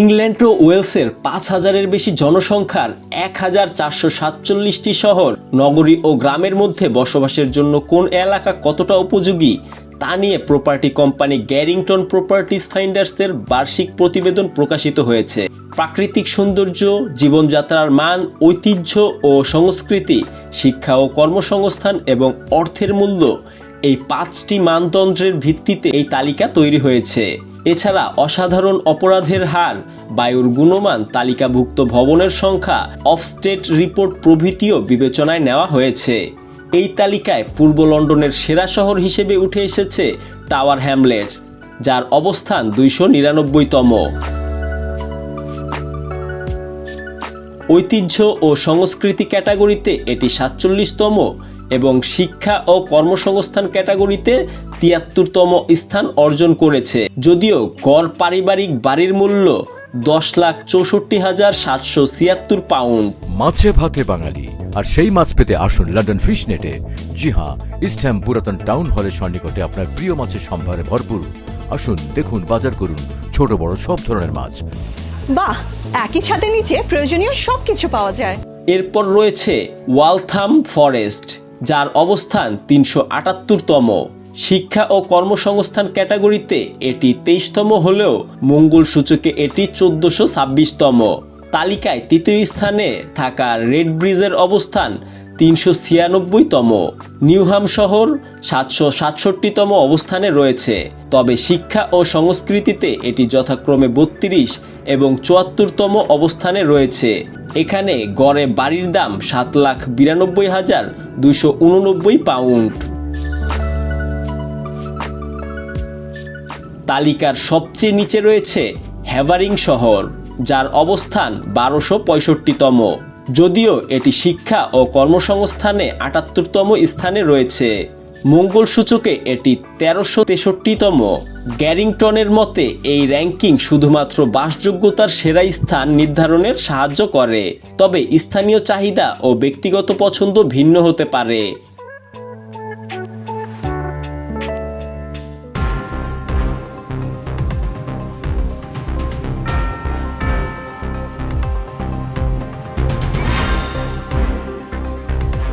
England ও ওয়েলসের পাঁচ হাজারের বেশি জনসংখ্যার এক হাজার চারশো সাতচল্লিশটি শহর নগরী ও গ্রামের মধ্যে বসবাসের জন্য কোন এলাকা কতটা উপযোগী তা নিয়ে প্রপার্টি কোম্পানি গ্যারিংটন প্রপার্টিস ফাইন্ডার্সের বার্ষিক প্রতিবেদন প্রকাশিত হয়েছে। প্রাকৃতিক সৌন্দর্য, জীবনযাত্রার মান, ঐতিহ্য ও সংস্কৃতি, শিক্ষা ও কর্মসংস্থান এবং অর্থের মূল্য এই পাঁচটি মানদণ্ডের ভিত্তিতে এই তালিকা তৈরি হয়েছে। এছাড়া অসাধারণ অপরাধের হার, বায়ুর গুণমান, তালিকাভুক্ত ভবনের সংখ্যা, অফস্টেট রিপোর্ট প্রভৃতিও বিবেচনায় নেওয়া হয়েছে। এই তালিকায় পূর্ব লন্ডনের সেরা শহর হিসেবে উঠে এসেছে টাওয়ার হ্যামলেটস, যার অবস্থান দুইশো নিরানব্বইতম। ঐতিহ্য ও সংস্কৃতি ক্যাটাগরিতে এটি সাতচল্লিশতম এবং শিক্ষা ও কর্মসংস্থান ক্যাটাগরিতে তিয়াত্তরতম স্থান অর্জন করেছে। যদিও গড় পারিবারিক বাড়ির মূল্য দশ লাখ চৌষট্টি হাজার সাতশো ছিয়াত্তর পাউন্ড। মাছে ভাতে বাঙালি, আর সেই মাছ পেতে আসুন লন্ডন ফিশ নেটে জি হ্যাঁ ইস্টহ্যাম পুরাতন টাউন হলের সন্নিকটে আপনার প্রিয় মাছের সম্ভারে ভরপুর। আসুন, দেখুন, বাজার করুন ছোট বড় সব ধরনের মাছ। বাহ একই ছাদের নিচে প্রয়োজনীয় সবকিছু পাওয়া যায়। এরপর রয়েছে ওয়ালথাম ফরেস্ট, যার অবস্থান তিনশো আটাত্তরতম। শিক্ষা ও কর্মসংস্থান ক্যাটাগরিতে এটি তেইশতম হলেও মঙ্গল সূচকে এটি চোদ্দশো ছাব্বিশতম। তালিকায় তৃতীয় স্থানে থাকা রেড ব্রিজের অবস্থান তিনশো ছিয়ানব্বইতম। নিউহাম শহর সাতশো সাতষট্টিতম অবস্থানে রয়েছে, তবে শিক্ষা ও সংস্কৃতিতে এটি যথাক্রমে বত্রিশ। এবং চুয়াত্তরতম অবস্থানে রয়েছে। এখানে গড়ে বাড়ির দাম সাত লাখ বিরানব্বই হাজার দুশো উননব্বই পাউন্ড। তালিকার সবচেয়ে নিচে রয়েছে হ্যাভারিং শহর, যার অবস্থান বারোশো পঁয়ষট্টিতম। যদিও এটি শিক্ষা ও কর্মসংস্থানে আটাত্তরতম স্থানে রয়েছে। মঙ্গল সূচকে এটি তেরোশো তেষট্টিতম। গ্যারিংটনের মতে, এই র্যাঙ্কিং শুধুমাত্র বাসযোগ্যতার সেরা স্থান নির্ধারণের সাহায্য করে, তবে স্থানীয় চাহিদা ও ব্যক্তিগত পছন্দ ভিন্ন হতে পারে।